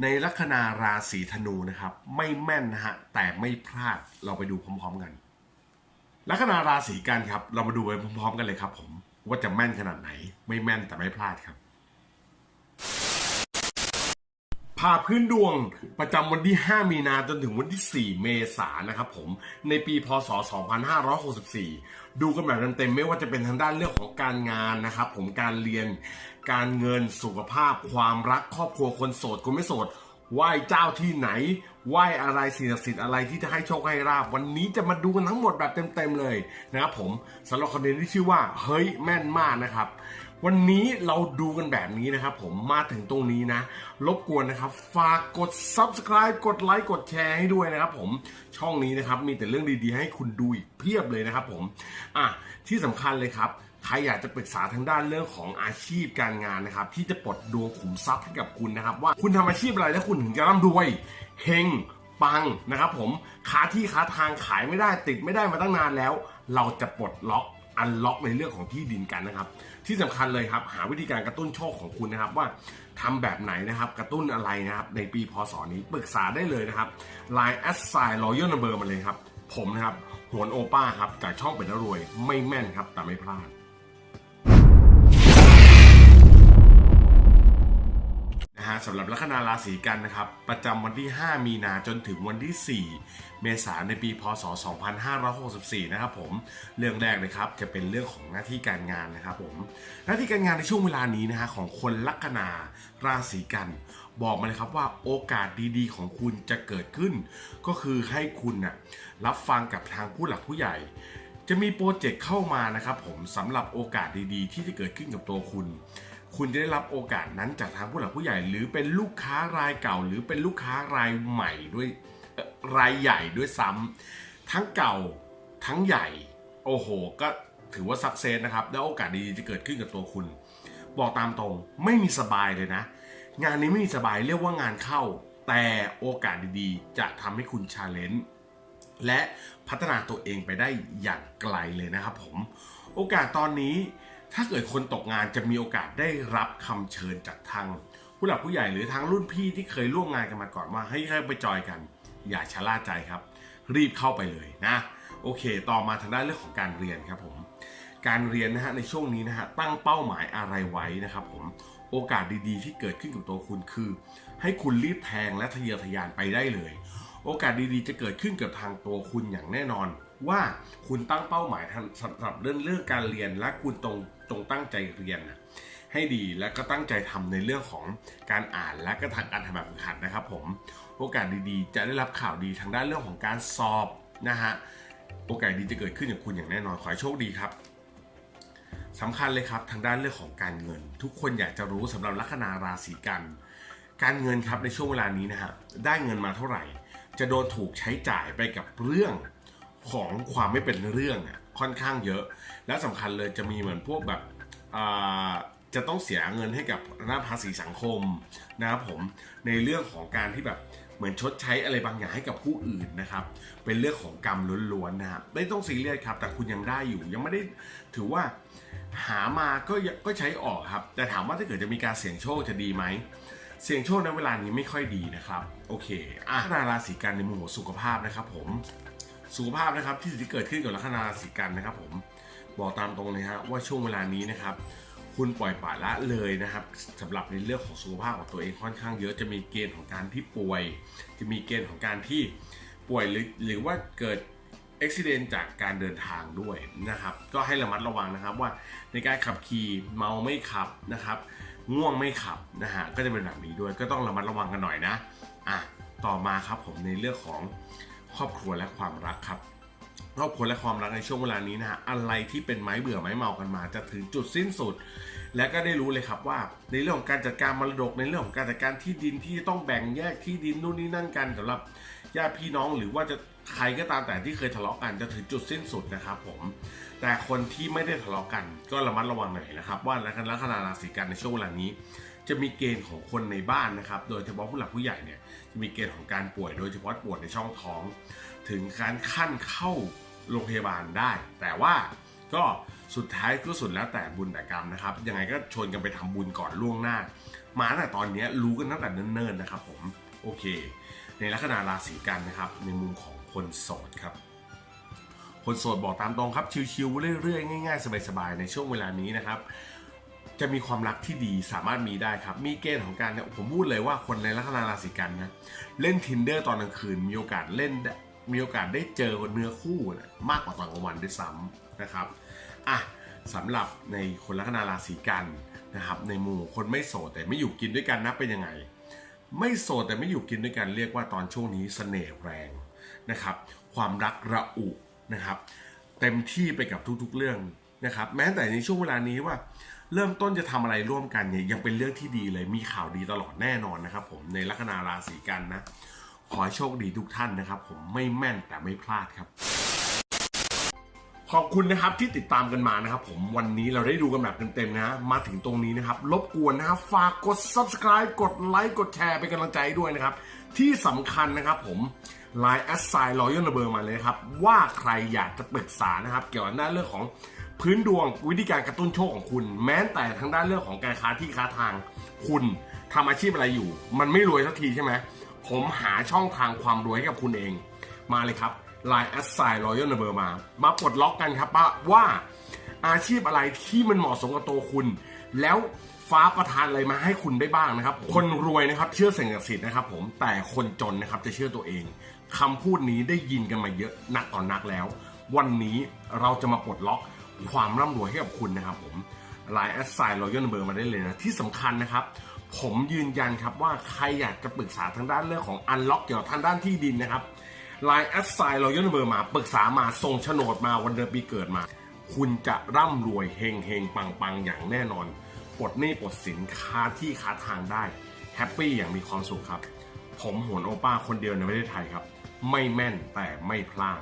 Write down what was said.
ในลัคนาราศีธนูนะครับ ไม่แม่นนะฮะแต่ไม่พลาดเราไปดูพร้อมๆกัน ลัคนาราศีกันครับ เรามาดูไปพร้อมๆกันเลยครับ ผมว่าจะแม่นขนาดไหน ไม่แม่นแต่ไม่พลาดครับ พาพื้นดวงประจำวันที่ 5 มีนาจนถึงวันที่ 4 เมษายนนะครับผมในปีพศ 2564 ดูกันแบบเต็มๆไม่ว่าจะเป็นทางด้านเรื่องของการงานนะครับผมการเรียน การเงินสุขภาพ ความรักครอบครัวคนโสดคนไม่โสดไหว้เจ้าที่ไหน ไหว้อะไรสิ่งศักดิ์สิทธิ์อะไรที่จะให้โชคให้ราบ วันนี้จะมาดูกันทั้งหมดแบบเต็มๆเลยนะครับผมสำหรับคอนเทนต์ที่ชื่อว่า เฮ้ยแม่นมากนะครับ วันนี้เราดูกันแบบนี้นะครับผมมาถึงตรงนี้นะ รบกวนนะครับ ฝากกด subscribe กดไลค์กดแชร์ให้ด้วยนะครับผมช่องนี้นะครับมีแต่เรื่องดีๆ ให้คุณดูอีกเพียบเลยนะครับผมอะที่สำคัญเลยครับใครอยากจะปรึกษาทางด้านเรื่องของอาชีพการงานนะครับ ที่จะปลดดวงขุมทรัพย์ให้กับคุณนะครับ ว่าคุณทำอาชีพอะไรแล้วคุณถึงจะร่ำรวยเฮงปังนะครับ ผมขาที่ขาทางขายไม่ได้ติดไม่ได้มาตั้งนานแล้ว เราจะปลดล็อก อันล็อกในเรื่องของที่ดินกันนะครับ ที่สำคัญเลยครับ หาวิธีการกระตุ้นโชคของคุณนะครับ ว่าทำแบบไหนนะครับ กระตุ้นอะไรนะครับ ในปีพศนี้ปรึกษาได้เลยนะครับ Line a s s i g n Royal Number มาเลยครับ ผมนะครับหวนโอป้าครับจากช่องเป็นรวยไม่แม่นครับแต่ไม่พลาด นะฮะสำหรับลัคนาราศีกันนะครับ ประจำวันที่ 5 มีนาจนถึงวันที่ 4 เมษายนในปี พศ 2564 นะครับผมเรื่องแรกเลยครับจะเป็นเรื่องของหน้าที่การงานนะครับผมหน้าที่การงานในช่วงเวลานี้นะฮะของคนลัคนาราศีกัน บอกมาเลยครับว่าโอกาสดีๆ ของคุณจะเกิดขึ้น ก็คือให้คุณน่ะรับฟังกับทางผู้หลักผู้ใหญ่จะมีโปรเจกต์เข้ามานะครับผมสำหรับโอกาสดีๆ ที่จะเกิดขึ้นกับตัวคุณ คุณจะได้รับโอกาสนั้นจากทางผู้หลักผู้ใหญ่ หรือเป็นลูกค้ารายเก่า หรือเป็นลูกค้ารายใหม่ด้วยรายใหญ่ด้วยซ้ำทั้งเก่าทั้งใหญ่ โอ้โห ก็ถือว่าสักเซสนะครับ แล้วโอกาสดีๆจะเกิดขึ้นกับตัวคุณ บอกตามตรงไม่มีสบายเลยนะ งานนี้ไม่มีสบายเรียกว่างานเข้า แต่โอกาสดีๆ จะทำให้คุณชาเลนจ์และพัฒนาตัวเองไปได้อย่างไกลเลยนะครับผม โอกาสตอนนี้ ถ้าเกิดคนตกงานจะมีโอกาสได้รับคำเชิญจากทางผู้หลักผู้ใหญ่หรือทางรุ่นพี่ที่เคยร่วมงานกันมาก่อนว่าให้ให้ไปจอยกัน อย่าชะล่าใจครับ รีบเข้าไปเลยนะโอเค ต่อมาทางด้านเรื่องของการเรียนครับผมการเรียนนะฮะในช่วงนี้นะฮะตั้งเป้าหมายอะไรไว้นะครับผมโอกาสดีๆ ที่เกิดขึ้นกับตัวคุณคือ ให้คุณรีบแทงและทะเยอทะยานไปได้เลย โอกาสดีๆ จะเกิดขึ้นกับทางตัวคุณอย่างแน่นอน ว่าคุณตั้งเป้าหมายสำหรับเรื่องเรื่องการเรียนและคุณตรงตรงตั้งใจเรียนให้ดีและก็ตั้งใจทำในเรื่องของการอ่านและก็ทางการทำแบบฝึกหัดนะครับผมโอกาสดีๆ จะได้รับข่าวดีทางด้านเรื่องของการสอบนะฮะโอกาสดีจะเกิดขึ้นกับคุณอย่างแน่นอนขอให้โชคดีครับสำคัญเลยครับทางด้านเรื่องของการเงิน ทุกคนอยากจะรู้สำหรับลัคนาราศีกัน การเงินครับในช่วงเวลานี้นะฮะได้เงินมาเท่าไหร่ จะโดนถูกใช้จ่ายไปกับเรื่องของความไม่เป็นเรื่องอะค่อนข้างเยอะ และสำคัญเลยจะมีเหมือนพวกแบบจะต้องเสียเงินให้กับหน้าภาษีสังคมนะครับผมในเรื่องของการที่แบบเหมือนชดใช้อะไรบางอย่างให้กับผู้อื่นนะครับ เป็นเรื่องของกรรมล้วนๆนะครับไม่ต้องซีเรียสครับ แต่คุณยังได้อยู่ยังไม่ได้ถือว่าหามาก็ก็ใช้ออกครับ แต่ถามว่าถ้าเกิดจะมีการเสี่ยงโชคจะดีไหม เสี่ยงโชคในเวลานี้ไม่ค่อยดีนะครับโอเคอะนาราศีกันในมุมของสุขภาพนะครับผมสุขภาพนะครับที่ที่เกิดขึ้นกับลัคนาราศีกันนะครับผมบอกตามตรงเลยฮะว่าช่วงเวลานี้นะครับคุณปล่อยปละละเลยนะครับสำหรับในเรื่องของสุขภาพของตัวเองค่อนข้างเยอะจะมีเกณฑ์ของการที่ป่วย จะมีเกณฑ์ของการที่ป่วยหรือหรือว่าเกิดอุบิเหตุจากการเดินทางด้วยนะครับ ก็ให้ระมัดระวังนะครับว่าในการขับขี่เมาไม่ขับนะครับ ง่วงไม่ขับนะฮะก็จะเป็นแบบนี้ด้วยก็ต้องระมัดระวังกันหน่อยนะอะต่อมาครับผมในเรื่องของครอบครัวและความรักครับครอบครัวและความรักในช่วงเวลานี้นะฮะอะไรที่เป็นไม้เบื่อไม้เมากันมา จะถึงจุดสิ้นสุด และก็ได้รู้เลยครับว่า ในเรื่องของการจัดการมรดกในเรื่องของการจัดการที่ดินที่ต้องแบ่งแยกที่ดินนู่นนี่นั่นกันสำหรับญาติพี่น้องหรือว่าจะใครก็ตามแต่ที่เคยทะเลาะกันจะถึงจุดสิ้นสุดนะครับผม แต่คนที่ไม่ได้ทะเลาะกัน ก็ระมัดระวังหน่อยนะครับ ว่าลัคนาราศีกันในช่วงเวลานี้ จะมีเกณฑ์ของคนในบ้านนะครับ โดยเฉพาะผู้หลักผู้ใหญ่เนี่ยจะมีเกณฑ์ของการป่วย โดยเฉพาะปวดในช่องท้อง ถึงการขั้นเข้าโรงพยาบาลได้ แต่ว่า ก็สุดท้ายก็สุดแล้วแต่บุญแต่กรรมนะครับยังไงก็ชวนกันไปทำบุญก่อนล่วงหน้า มาตั้งแต่ตอนนี้รู้กันตั้งแต่เนิ่นๆนะครับผมโอเค ในลัคนาราศีกันนะครับ ในมุมของคนโสดครับคนโสดบอกตามตรงครับชิวๆเรื่อยๆง่ายๆสบายๆในช่วงเวลานี้นะครับจะมีความรักที่ดีสามารถมีได้ครับ มีเกณฑ์ของการเนี่ยผมพูดเลยว่าคนในลัคนาราศีกันนะเล่น tinder ตอนกลางคืนมีโอกาสเล่นมีโอกาสได้เจอเนื้อคู่นะมากกว่าตอนกลางวันด้วยซ้ำ นะครับอะสำหรับในคนลัคนาราศีกันนะครับในหมู่คนไม่โสดแต่ไม่อยู่กินด้วยกันนะเป็นยังไง ไม่โสดแต่ไม่อยู่กินด้วยกันเรียกว่าตอนช่วงนี้เสน่ห์แรงนะครับ ความรักระอุนะครับ เต็มที่ไปกับทุกๆเรื่องนะครับ แม้แต่ในช่วงเวลานี้ว่า เริ่มต้นจะทำอะไรร่วมกันเนี่ยยังเป็นเรื่องที่ดีเลยมีข่าวดีตลอดแน่นอนนะครับ ผมในลัคนาราศีกันนะขอให้โชคดีทุกท่านนะครับ ผมไม่แม่นแต่ไม่พลาดครับ ขอบคุณนะครับที่ติดตามกันมานะครับผมวันนี้เราได้ดูกันแบบเต็มๆนะ มาถึงตรงนี้นะครับรบกวนนะครับฝากกด subscribe กดไลค์กดแชร์เป็นกำลังใจด้วยนะครับ ที่สำคัญนะครับผม Line แอสไซน์รอยัลเบอร์มาเลยครับ ว่าใครอยากจะปรึกษานะครับ เกี่ยวกับด้านเรื่องของพื้นดวงวิธีการกระตุ้นโชคของคุณ แม้แต่ทางด้านเรื่องของการค้าที่ค้าทาง คุณทำอาชีพอะไรอยู่ มันไม่รวยสักทีใช่ไหมผมหาช่องทางความรวยให้กับคุณเอง มาเลยครับ Line แอสไซน์รอยัลเบอร์มา มาปลดล็อกกันครับว่าว่าอาชีพอะไรที่มันเหมาะสมกับตัวคุณ แล้วฟ้าประทานอะไรมาให้คุณได้บ้างนะครับ คนรวยนะครับเชื่อสิ่งศักดิ์สิทธิ์นะครับผมแต่คนจนนะครับจะเชื่อตัวเองคำพูดนี้ได้ยินกันมาเยอะนักต่อนนักแล้ว วันนี้เราจะมาปลดล็อกความร่ำรวยให้กับคุณนะครับผม Line แอสไซน์รอยัลเบอร์มาได้เลยนะ ที่สำคัญนะครับผมยืนยันครับว่าใครอยากจะปรึกษาทางด้านเรื่องของอันล็อกเกี่ยวกับทางด้านที่ดินนะครับ ไลน์แอดไซน์รอยัลเบอร์มาปรึกษามาส่งโฉนดมาวันเดือนปีเกิดมา คุณจะร่ำรวยเฮงเฮงปังปังอย่างแน่นอนปลดหนี้ปลดสินค้าที่ค้าทางได้แฮปปี้อย่างมีความสุขครับ ผมโหนโอป้าคนเดียวในประเทศไทยครับ ไม่แม่นแต่ไม่พลาด